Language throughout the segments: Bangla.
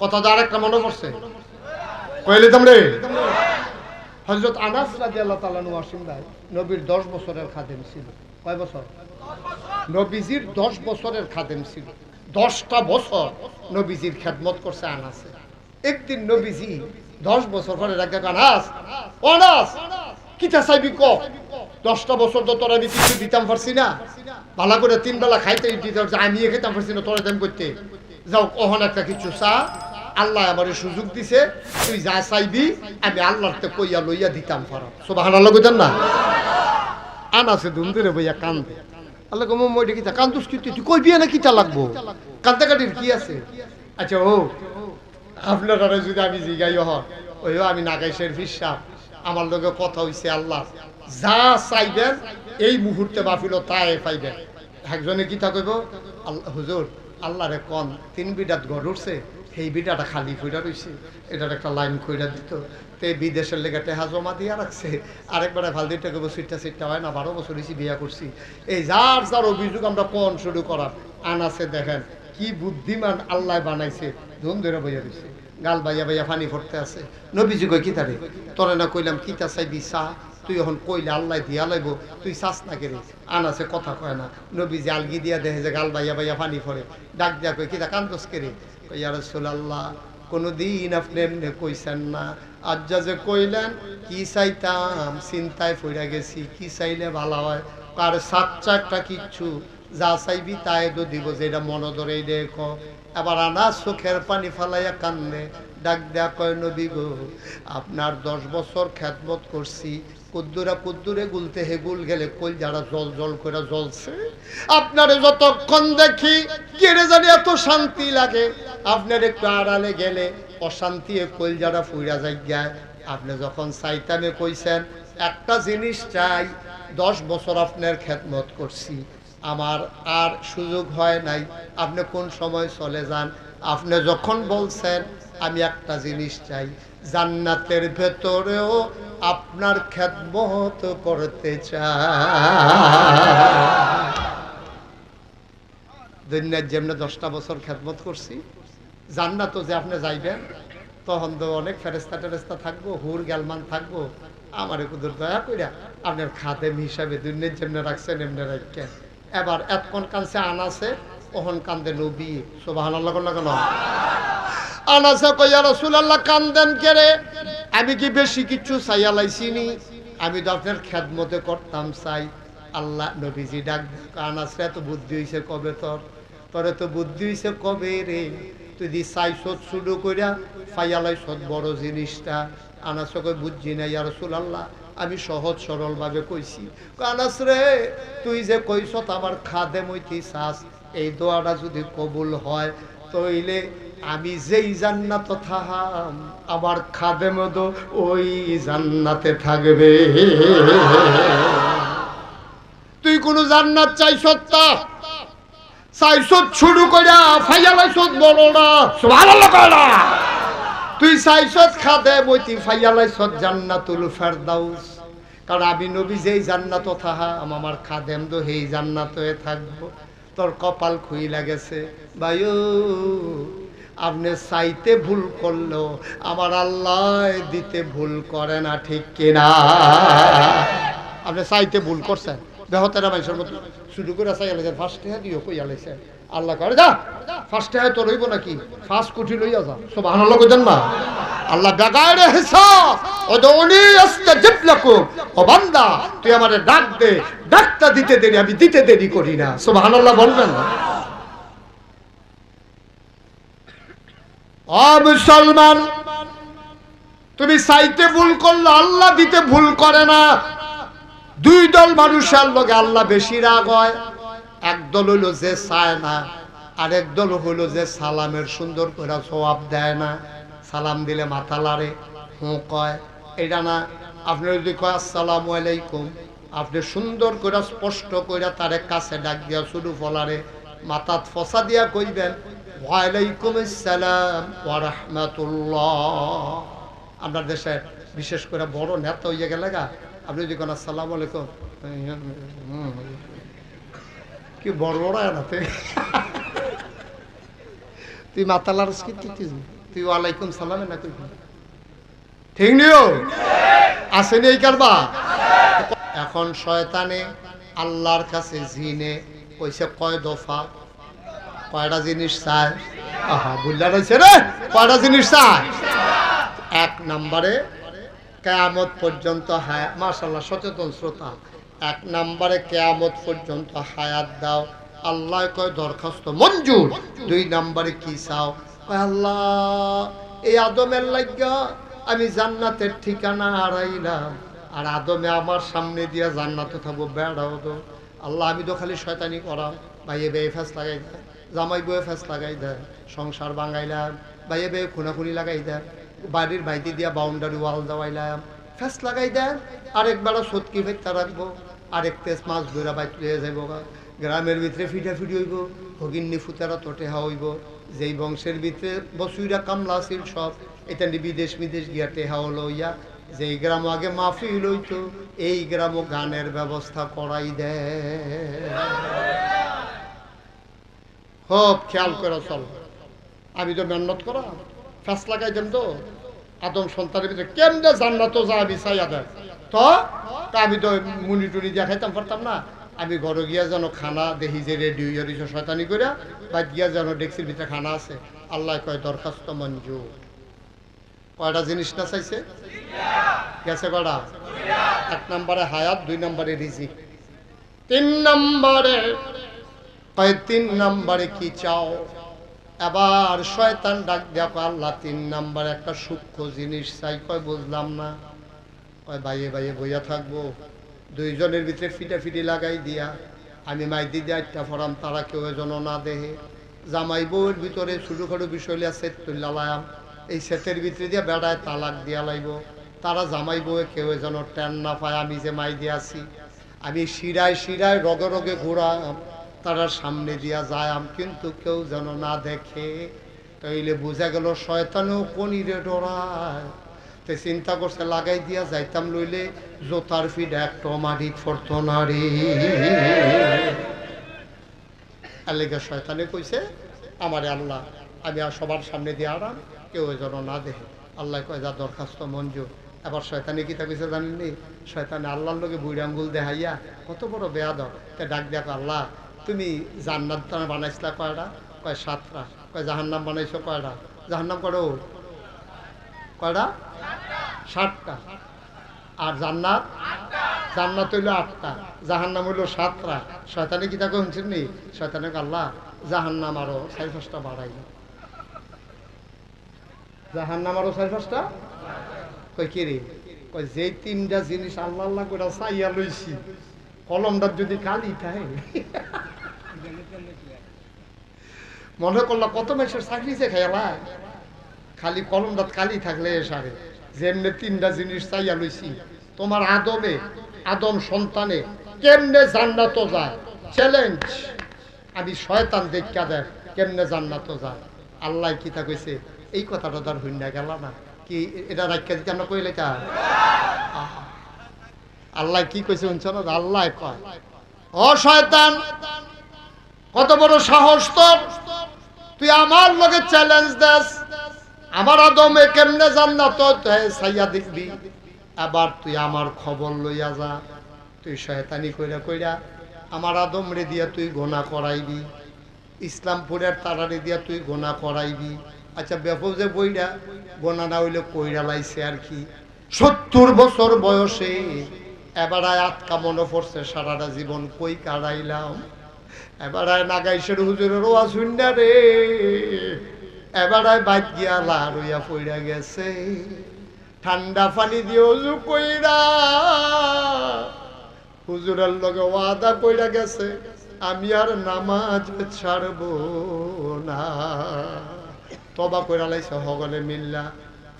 কথা তো আরেকটা মনে পড়ছে? কইলে তোমরে? হজরত আনাস রাজি আল্লাহ তালানু ভাই, নবীর দশ বছরের খাদেম ছিল। কয় বছর? নবীজির দশ বছরের খাদেম ছিল। দশটা বছর নবীজির খেদমত করছে আনাসে। একদিন নবীজি দশ বছর পরে রাখা আনাস, ও আনাস কিতা চাইবি ক? দশটা বছর তো তোর আমি কিছু দিতাম পারছি না। ভালো করে তিন বেলা খাইতে দিতে পারছি আমি খেতাম পারছি না তোরা দেন করতে। যাও, কখন একটা কিছু চা আল্লাহ আমারে সুযোগ দিছে, তুই যা চাইবি, আমি আল্লাহর তে কইয়া লইয়া দিতাম পারো সব হানাল্লা কইতেন না? আনাসে ধুম ধরে বইয়া কান্দে। আল্লাহ কম মই কিতা? কান্দুস কি তুই? কইবি না কিতা লাগবো? কান্দা কাটির কি আছে? আচ্ছা ও, আপনারা যদি আমি জিগাই হন ওই আমি নাগাইশের ফিসাব আমার লগে কথা হইছে আল্লাহ। যা চাইবেন, এই মুহূর্তে বাফিল তাই পাইবেন। একজনে কিতা কইব? আল্লাহ হুজুর আল্লাহ রে কন, তিন বিডাত ঘর উঠছে। সেই বিডাটা খালি ফুইরা রইছে। এটার একটা লাইন কইরা দিত। তে বিদেশের লেগে টেহা জমা দিয়া রাখছে। আরেকবারে ভালো দিতে কইব সিটটা সিটটা হয় না, বারো বছর হয়েছি বিয়া করছি। এই যার যার অভিযোগ আমরা কোন শুরু করার আনাছে দেখেন, কি বুদ্ধিমান আল্লাহ বানাইছে, ধুম ধরে বইয়া রইছে গাল বাইয়া বাইয়া পানি পড়তে আছে। নবীজি কই কি তারে? তোরে না কইলাম কিতা চাইবি? চা? তুই এখন কইলে আল্লাহ দিয়া লাইব, তুই চাস না কেরে? আনাছে কথা কয় না। নবীজি আলগি দিয়া দেখে যে গাল বাইয়া বাইয়া পানি পড়ে ডাক দিয়া কই কিতা কান্দোস কেরে? কই ইয়া রাসূলুল্লাহ, কোনোদিন আপনি এমনি কইছেন না। আজ্জা যে কইলেন, কি চাইতাম? চিন্তায় পড়ে গেছি, কি চাইলে ভালো হয়? আর সাচ্চা একটা কিচ্ছু যা চাইবি তাই তো দিব, যেটা মনে ধরেই দেখো। এবার আনা চোখের পানি ফালাইয়া কান্দে, ডাক দেয়া কয়, নবী গো, আপনার দশ বছর খ্যাতমত করছি কুদ্দুরা কুদ্দুরে গুলতে হে গুল গেলে কই যারা জল জল করে জ্বলছে? আপনারে যতক্ষণ দেখি কেড়ে জানি এত শান্তি লাগে। আপনার একটু আড়ালে গেলে অশান্তি কইল যারা ফুইরা যায় আপনি যখন চাইতামে কইছেন, একটা জিনিস চাই, দশ বছর আপনার খেদমত করছি। আমার আর সুযোগ হয় নাই। আপনি কোন সময় চলে যান? আপনি যখন বলছেন আমি একটা জিনিস চাই। জান্নাতের ভেতরেও আপনার খেদমত করতে চাই। যেমনি দশটা বছর খেদমত করছি, জান্নাতও যে আপনি যাইবেন, তখন তো অনেক ফেরেস্তা টেরেস্তা থাকব, হুর গ্যালমান থাকব। আমার কুদুর দয়া কইরা আপনার খাদেম হিসাবে দুনিয়ার যেমনি রাখছেন, এমনি রাখেন। এবার এতক্ষণ কানছে আনাছে ওহন কান্দে নবী করল কেন? আনাছে কইয়া রসুলাল্লাহ, কান্দেন কেরে আমি কি বেশি কিছু চাইয়া লাইছিনি? আমি তো আপনার খেদমতে করতাম চাই। আল্লাহ নবীজি ডাক আনাসে এত বুদ্ধি হয়েছে কবে তোর? তোরে তো বুদ্ধি হয়েছে কবে রে? তুই দি চাইছত শুরু কইরা ফাইয়ালাইছত বড় জিনিসটা। আনাসে কই বুঝছি না, ইয়া রসুলাল্লাহ, আমি সহজ সরল ভাবে কইছি। আনাস রে তুই যে কইছত আমার খাদে মইতি চাস, এই দোয়াটা যদি কবুল হয়, তইলে আমি যেই জান্নাত থাহাম আমার খাদে মতো ওই জান্নাতে থাকবে। তুই কোন জান্নাত চাইছ তা? চাইছ শুরু কইরা ফাইয়ালাইছত বড় না। সুবহানাল্লাহ কইরা তুই চাইছত খাদে মইতি ফাইয়ালাইছত জান্নাতুল ফেরদাউস। কারণ আমি নবী যেই জান্নাত থাহা আমার খাদেম তো সেই জান্নাতে থাকব। তোর কপাল খুই লাগেছে বায়ু আপনি চাইতে ভুল করল আমার আল্লাহ দিতে ভুল করে না, ঠিক কিনা? আপনি চাইতে ভুল করছেন। বেহতেরা মানুষের মতো শুরু করে চাই আলাইছেন ফার্স্ট হ্যাঁ দিও, কই আল্লাহ করে যা ফার্স্ট হ্যাঁ তো রইব নাকি? ফার্স্ট কুঠি লইয়া যা সব আনাল্লাহ কইতেন না আল্লাহ বেগায় হিসাব ওদৌনি আস্তাজিব লাকুম ও বান্দা, তুই আমারে ডাক দে, ডাকটা দিতে দেরি, আমি দিতে দেরি করি না। সুবহানাল্লাহ বলবেন না। অ, মুসলমান, তুমি চাইতে ভুল করলে আল্লাহ দিতে ভুল করে না। দুই দল মানুষের লগে আল্লাহ বেশি রাগ হয়। এক দল হইল যে চায় না, আরেক দল হইল যে সালামের সুন্দর করে জবাব দেয় না। সালাম দিলে মাথা লাড়ে, হুঁ কয়, এটা না। আপনি যদি কয়, আসসালামু আলাইকুম আপনি সুন্দর করে স্পষ্ট করে তারে কাছে ডাক দিয়া শুরু ফলারে মাথাত ফসা দিয়া কইবেন। ওয়ালাইকুম আসসালাম রাহমাতুল্লাহ আপনার দেশে বিশেষ করে বড় নেতা হইয়া গেলে গা, আপনি যদি কোন, আসসালামু আলাইকুম। কি বড় বড় এনাতে তুই? মাতালার কি? তুই তুই ওয়ালাইকুম সালামে না তুই ঠিক নিও আসেনি এই কারবা। এখন শয়তানে আল্লাহর কাছে জিনে, কইছে কয় দফা কয়টা জিনিস চায় আহা বুঝলা রয়েছে রে। কয়টা জিনিস চায় এক নম্বরে কেয়ামত পর্যন্ত হায়াত মাশাল্লাহ সচেতন শ্রোতা। এক নম্বরে কেয়ামত পর্যন্ত হায়াত দাও। আল্লাহ কয় দরখাস্ত মঞ্জুর। দুই নম্বরে কি চাও? কয় আল্লাহ এই আদমের লাগিয়া আমি জান্নাতের ঠিকানা হারাইলাম। আর আদমে আমার সামনে দিয়া জান্নাতে থাকব বেড়াও তো। আল্লাহ আমি তো খালি শয়তানি করাম ভাইয়ে বেয়ে ফেস লাগাই দেয়, জামাই বয়ে ফেস লাগাই দেয়, সংসার বাঙাইলাম ভাইয়ে বেয়ে খুনাখুনি লাগাই দেয়, বাড়ির বাইতে দিয়া বাউন্ডারি ওয়াল দেওয়াইলাম ফেস লাগাই দেন আরেকবারও সতকি ফেকতা রাখব, আরেক তেজ মাছ ধরা বাইত লয়ে যাইব। গ্রামের ভিতরে ফিটা ফিটি হইব হগিন্নি ফুতারা তোটে হইব, যেই বংশের ভিতরে বসুইরা কামলা আছিল সব, এটা বিদেশ বিদেশ গিয়া টেহা হলো ইয়া যেই গ্রাম আগে মাফি লইতো এই গ্রামও গানের ব্যবস্থা করাই দেয় খুব খেয়াল করে চল। আমি তো মেহনত করা ফাঁস লাগাই দেন তো। আদম সন্তানের ভিতরে কেমনে জান্নাত যা আমি দেয়। তো, তা আমি তো মুনি টুনি দেখাইতাম খাইতাম, পারতাম না। আমি ঘরে গিয়া যেন খানা দেখি যে রেডি হইয়া রয়েছে শয়তানি করে বা গিয়া যেন ডেক্সির ভিতরে খানা আছে। আল্লাহ কয়, দরখাস্ত মঞ্জুর। কয়টা জিনিস না চাইছে? গেছে কয়টা? এক নম্বরে হায়াত, দুই নম্বরে রিজিক। তিন নম্বরে, কয় তিন নম্বরে কি চাও? এবার শয়তান ডাক দেখো আল্লাহ, তিন নাম্বার একটা সূক্ষ্ম জিনিস চাই। কয়, বুঝলাম না। কয় বাইয়ে বাইয়ে বইয়া থাকব। দুইজনের ভিতরে ফিটা ফিটি লাগাই দিয়া, আমি মাইদি দিয়ে একটা ফরাম, তারা কেউ যেন না দেহে। জামাই বউয়ের ভিতরে ছোটোখাটো বিষয় লিয়া সেট তুলালাম এই সেটের ভিতরে দিয়ে বেড়ায় তালাক দিয়া লাইব। তারা জামাই বউয়ে কেউ যেন টেন না পায়, আমি যে মাই দিয়ে আছি আমি শিরায় শিরায় রগে রগে ঘোরাম, তারা সামনে দিয়া যায়াম, কিন্তু কেউ যেন না দেখে। তাইলে বোঝা গেল শয়তানেও কনিরে ডরায়। তে চিন্তা করছে, লাগাই দিয়া যাইতাম লইলে জোতার ফিড একটা মাটি ফরত না শয়তানে কইছে, আমারে আল্লাহ, আমি আর সবার সামনে দিয়ে আরাম কেউ যেন না দেখে। আল্লাহ কয়, যা দরখাস্ত, মঞ্জুর। এবার শয়তানে কি থাকছে জানেননি শয়তানে আল্লাহর লোকে বুড়ি আঙ্গুল দেখাইয়া কত বড় বেয়াদ তে ডাক দেখো আল্লাহ, তুমি জান্নাত বানাইছিলা কয়টা? কয়, সাতটা। কয়, জাহান্নাম বানাইছো কয়টা? জাহান্নাম করো কয়টা? ষাটটা আর জান্নাত? জান্নাত হইল আটটা, জাহান্নাম হইল সাতটা। শয়তানে কি তাকে শুনছেন নি? শয়তানে আল্লাহ, জাহান্নাম আরও চারি পাঁচটা চারি পাঁচটা কই কি রে? কই যে তিনটা জিনিস আল্লাহ আল্লাহ করে চাইয়া লইছি যদি কালি মনে করল কত মেসের চাকরি যে খালি কলমটা কালি থাকলে সারে। যেমনে তিনটা জিনিস চাইয়া লইছি, তোমার আদমে, আদম সন্তানে, কেমনে জান্নাত যায়? চ্যালেঞ্জ আমি শয়তান দেখা দেয় কেমনে জান্নাত যায়? আল্লাহ কি তা কইছে? এই কথাটা তার হইনা গেল না। কি, এটা রাখিয়া দিতে আমরা কইলে তা আল্লাহ কি কইছে শুনছ না? আল্লাহ কয়, ও শয়তান, কত বড় সাহস তোর। তুই আমার লগে চ্যালেঞ্জ দেস। আমার আদমে কেমনে জান্নাত সাইয়া দেখবি। আবার তুই আমার খবর লইয়া যা। তুই শয়তানি কইরা কইরা আমার আদম রে দিয়া তুই গোনা করাইবি। ইসলামপুরের তারারে দিয়া তুই গোনা করাইবি। আচ্ছা ব্যাপক যে বইরা গোনা না হইলে কইরা লাইছে আর কি। সত্তর বছর বয়সে এবার আটকা মনে পড়ছে, সারাটা জীবন কই কাটাইলাম। এবার নাগাইশের হুজুরের ওয়াজ শুননা রে। এবার বাদ গিয়া লার হইয়া পইরা গেছে। ঠান্ডা পানি দিয়ে অজু কইরা হুজুরের লগে ওয়াদা কইরা গেছে, আমি আর নামাজ ছাড়ব না। তবা কইরা লাইছে হগলে মিল্লা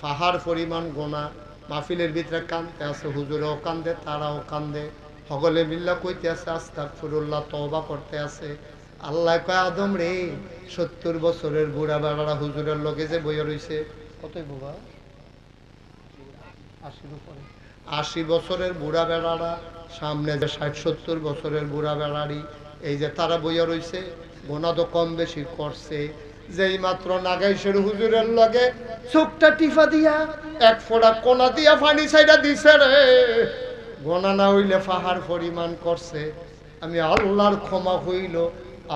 পাহাড় পরিমাণ গোনা মাহফিলের ভিতরে কান্দতে আছে হুজুরেও কান্দে তারাও কান্দে। সকলে মিল্লা কইতে আছে আস্তাক ফুরুল্লাহ তবা করতে আছে। আল্লাহ কয় আদম রে সত্তর বছরের বুড়া বেড়ারা হুজুরের লগে যে বইয়া রইছে। কতই বাবা? আশির উপরে। আশি বছরের বুড়া বেড়ারা সামনে যে ষাট সত্তর বছরের বুড়া বেড়ারি এই যে তারা বইয়া রইছে গোনা তো কম বেশি করছে। যেই মাত্র নাগাইশের হুজুরের লগে চোখটা টিফা দিয়া, এক ফোড়া কোনা দিয়া পানি সাইডা দিছে রে। গোনা না হইলে পাহাড় পরিমাণ করছে। আমি আল্লাহর ক্ষমা হইল,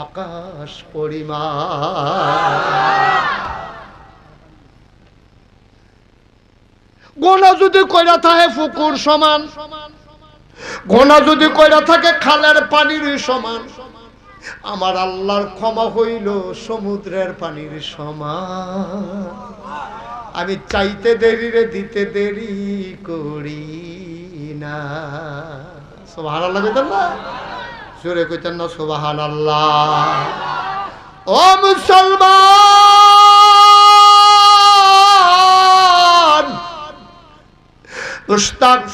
আকাশ পরিমাণ। গোনা যদি কইরা থাকে ফুকুর সমান সমান গোনা যদি কইরা থাকে খালের পানির সমান। আমার আল্লাহর ক্ষমা হইল সমুদ্রের পানির সমান। আমি চাইতে দেরি রে, দিতে দেরি করি না। সোবাহান আল্লাহ কইতেন না? জোরে কইতেন না সোবাহান আল্লাহ ও মুসলমান!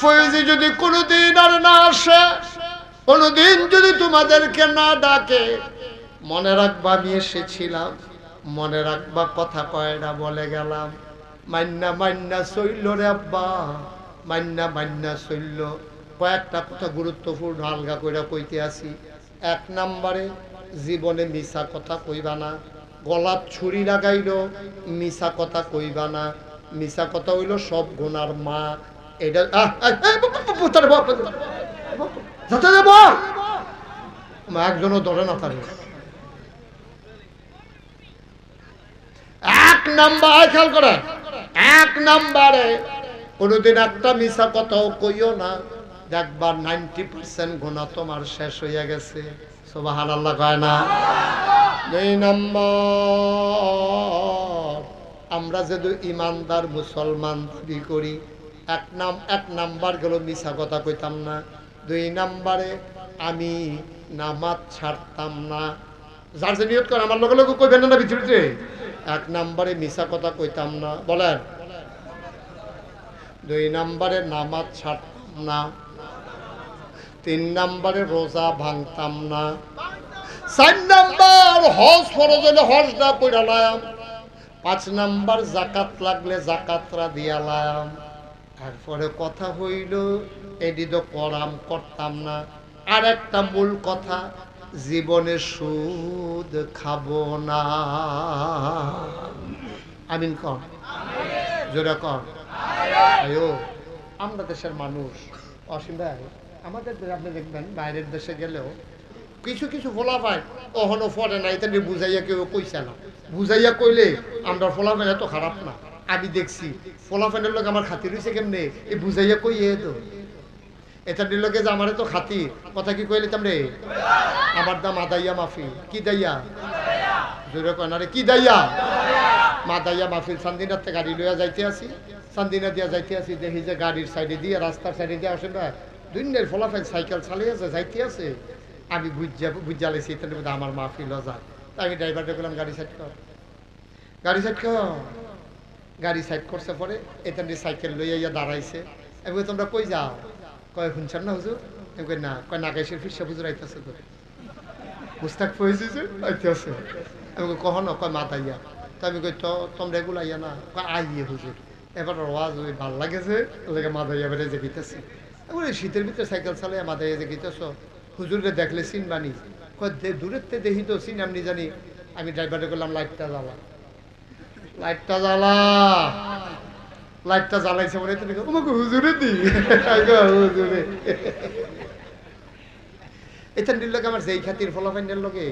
ফয়েজি যদি কোনোদিন আর না আসে কোনোদিন যদি তোমাদেরকে না ডাকে মনে রাখবা আমি এসেছিলাম মনে রাখবা কথা কয়টা বলে গেলাম মান্না মান্না শৈল রে আব্বা মান্না মান্না শৈল কয়েকটা কথা গুরুত্বপূর্ণ আলগা কইরা কইতে আসি এক নাম্বারে জীবনে মিশা কথা কইবা না গলাত ছুরি লাগাইল মিশা কথা কইবা না মিশা কথা হইল সব গুনার মা এটা যাতে মা, একজনও ধরে না তারে এক নাম্বার, খেয়াল করে। এক নাম্বারে, কোনোদিন একটা মিশা কথাও কইও না। দেখবার নাইনটি পার্সেন্ট গুণা তোমার শেষ হইয়া গেছে। সোবাহান আল্লাহ কয় না। দুই নম্বর, আমরা যদি ইমানদার, মুসলমান দাবি করি, এক নাম এক নাম্বার গেল মিশা কথা কইতাম না। দুই নাম্বারে আমি নামাজ ছাড়তাম না। যার যে নিয়ত করে, আমার লগে লগে কইবেন না ভিতরে এক নাম্বারে মিশা কথা কইতাম না। বলেন। দুই নাম্বারে নামাজ ছাড়তাম না। তিন নাম্বারে রোজা ভাঙতাম না। চার নাম্বার হজ ফরজ হলে হজ না পড়ালাম পাঁচ নাম্বার জাকাত লাগলে জাকাতরা দিয়ালাম তারপরে কথা হইল এটি তো করাম করতাম না। আর একটা মূল কথা, জীবনে সুদ খাব না। আমিন কর। জোরে কর। আমরা দেশের মানুষ। অসীম ভাই, আমাদের আপনি দেখবেন, বাইরের দেশে গেলেও কিছু কিছু ফোলা পায় কখনো ফলে না এটা বুঝাইয়া কেউ কইছে না। বুঝাইয়া কইলে আমরা ফোলা পাই এত খারাপ না। আমি দেখছি ফোলা ফ্যানের লোক আমার খাতির হয়েছে কেমনে? এই বুঝাইয়া কই এ তো। এটা নিলকে যে আমারে তো খাতির, কথা কি কইলে তামরে আমার দাম আদাইয়া মাফি। কি দাইয়া? জোরে কয় না রে, কি দাইয়া? মা দাইয়া মাহফিল সান্দিনাতে গাড়ি লইয়া যাইতে আসি। সান্দিনা দিয়া যাইতে আসি, দেখি যে গাড়ির সাইডে দিয়ে, রাস্তার সাইডে দিয়ে আসে না দুনিয়ার ফলাফল সাইকেল চালিয়ে আছে যাইতে আছে আমি বুঝা বুঝা লেছি তাহলে বোধহয় আমার মাহফিল যায় আমি ড্রাইভারটা বললাম, গাড়ি সাইড কর। গাড়ি সাইড কর? গাড়ি সাইড করছে পরে, এটা নিয়ে সাইকেল লইয়া ইয়া দাঁড়াইছে। আমি তোমরা কই যাও? কয়, শুনছেন না হুজুর? আমি না। কয় নাগাইশের ফিরসা হুজুর, আইতেছে তো মুস্তাক পয়েছে যে আইতেছে। আমি কই কখনো কয় মাতাইয়া তো আমি কই, তো, তোমরা এগুলো আইয়া না। কয়, আইয়ে হুজুর। এবার ওয়াজ ওই ভালো লাগেছে ওদেরকে মাদাইয়া বেড়ে যে গিতেছে বলে, শীতের ভিতরে সাইকেল চালাইয়া মাদাইয়া যে গিতেছ হুজুরকে দেখলে চিন বানি কয় দূরের থেকে দেখি তো চিন আমি জানি। আমি ড্রাইভারে করলাম লাইটটা জ্বালা। লাইটটা জ্বালা লাইটটা জ্বালাইছে বলে তুমি তোমাকে হুজুরে দি হুজুরে এটা নিল আমার যেই খাতির ফলাফল লগে